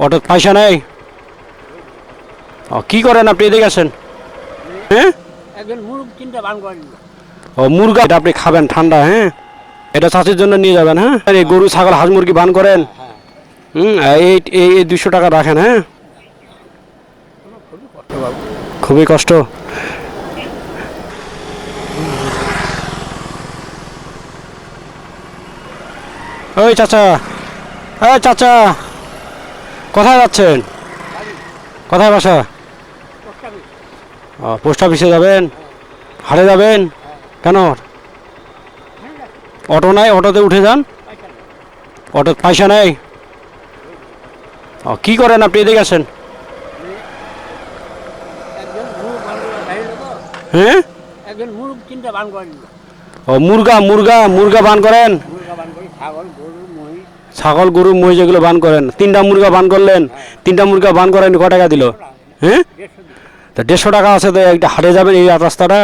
Auto পয়সা নেই? ও কি করেন আপনি? এদিকে আসেন। হ্যাঁ একজন মুরগ চিন্তা বান করে ও মুরগা এটা আপনি খাবেন ঠান্ডা হ্যাঁ? এটা চাষির জন্য নিয়ে যাবেন হ্যাঁ? এই গরু ছাগল হাঁস মুরগি বান করেন? হুম আর এই এই এই দুশো টাকা রাখেন হ্যাঁ? খুবই কষ্ট। ওই চাচা এই চাচা। কোথায় যাচ্ছেন? কোথায় বাসা? ও, পোস্ট অফিসে যাবেন? হাটে যাবেন? কেন? অটো নাই? অটোতে উঠে যান? অটো পয়সা নেই? কি করেন আপনি? এদিকে আসেন। হ্যাঁ? ও মুরগা মুরগা মুরগা বান করেন? ছাগল গরু মহিষ যেগুলো বান করেন। তিনটা মুরগা বান করলেন তিনটা মুরগা বান করেন ক টাকা দিল? হ্যাঁ? তা দেড়শো টাকা আছে তো একটা হাটে যাবেন এই রাস্তাটা?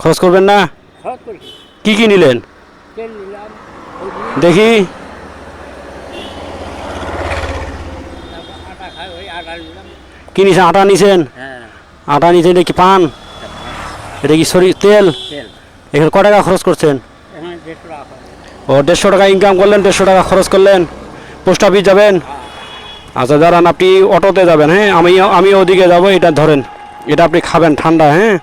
খরচ করবেন না? কি কি নিলেন? দেখি। কি নিছেন? আটা নিছেন? আটা নিছেন এটা কি পান? এটা কি সরি তেল? তেল। এখানে ক টাকা খরচ করছেন? ও, দেড়শো টাকা ইনকাম করলেন, দেড়শো টাকা খরচ করলেন পোস্ট অফিস যাবেন। আচ্ছা দাঁড়ান, আপনি অটোতে যাবেন হ্যাঁ? আমি আমি ওদিকে যাব, এটা ধরেন, এটা আপনি খাবেন ঠান্ডা হ্যাঁ?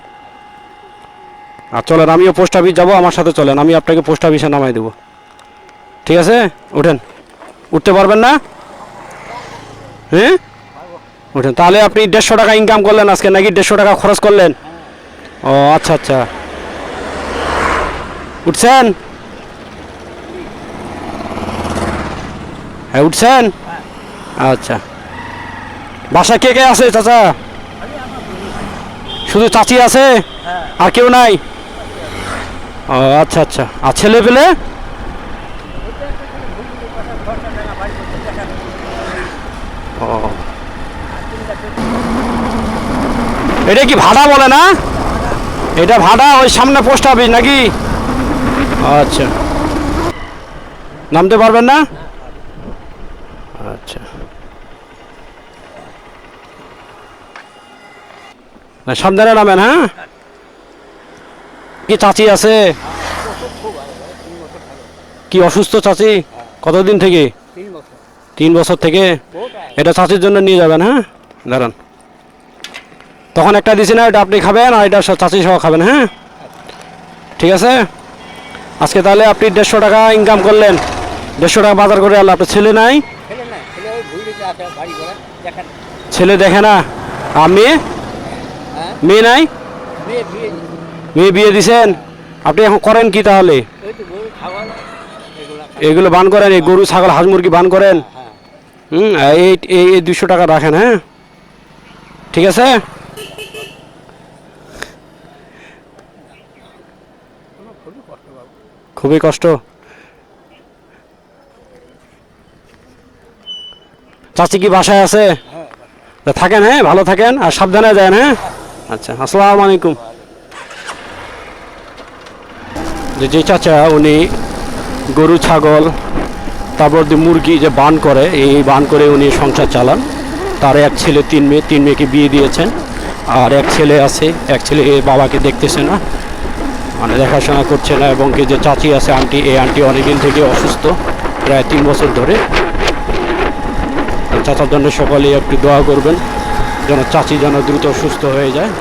আর চলেন, আমিও পোস্ট অফিস যাব, আমার সাথে চলেন, আমি আপনাকে পোস্ট অফিসে নামাই দেবো। ঠিক আছে? উঠেন। উঠতে পারবেন না? হ্যাঁ? উঠেন, তাহলে আপনি দেড়শো টাকা ইনকাম করলেন আজকে, নাকি দেড়শো টাকা খরচ করলেন? ও আচ্ছা আচ্ছা। উঠছেন? হ্যাঁ উঠছেন? আচ্ছা। বাসা কে কে আছে চাচা? শুধু চাচি আছে? আর কেউ নাই? ও আচ্ছা আচ্ছা। আর ছেলে পেলে? ও। এটা কি ভাড়া বলে না? এটা ভাড়া ওই সামনে পোস্ট অফিস নাকি? আচ্ছা। নামতে পারবেন না আচ্ছা না সাবধানে নামেন হ্যাঁ? কি চাচি আছে? কি অসুস্থ চাচি? কতদিন থেকে? তিন বছর থেকে। এটা চাচির জন্য নিয়ে যাবেন হ্যাঁ? দাঁড়ান। তখন একটা দিছি না এটা আপনি খাবেন আর এটা চাচি সহ খাবেন হ্যাঁ? ঠিক আছে? আজকে তাহলে আপনি দেড়শো টাকা ইনকাম করলেন। দেড়শো টাকা বাজার করে আনলেন। আপনার ছেলে নাই? ছেলে দেখে না? আর মেয়ে হ্যাঁ মেয়ে নাই? মেয়ে বিয়ে দিছেন? আপনি এখন করেন কি তাহলে? এগুলা বান করেন এই গরু ছাগল হাঁস মুরগি বান করেন? হ্যাঁ। হুম এই এই দুশো টাকা রাখেন হ্যাঁ? ঠিক আছে? খুবই কষ্ট পাবো খুবই কষ্ট চাচি কি বাসায় আছে? হ্যাঁ থাকেন হ্যাঁ ভালো থাকেন আর সাবধানে যান হ্যাঁ? আচ্ছা আসসালামু আলাইকুম। যে যে চাচা, উনি গরু, ছাগল, তারপর দিয়ে মুরগি যে বান করে, এই বান করে উনি সংসার চালান। তার এক ছেলে, তিন মেয়ে, তিন মেয়েকে বিয়ে দিয়েছেন। আর এক ছেলে আছে, এক ছেলে বাবাকে দেখতেছে না মানে দেখাশোনা করছে না, এবং কি যে চাচি আছে, আন্টি, এই আন্টি অনেকদিন থেকে অসুস্থ, প্রায় তিন বছর ধরে। চাচার জন্য সকলেই একটু দোয়া করবেন। যেন চাচি যেন দ্রুত সুস্থ হয়ে যায়।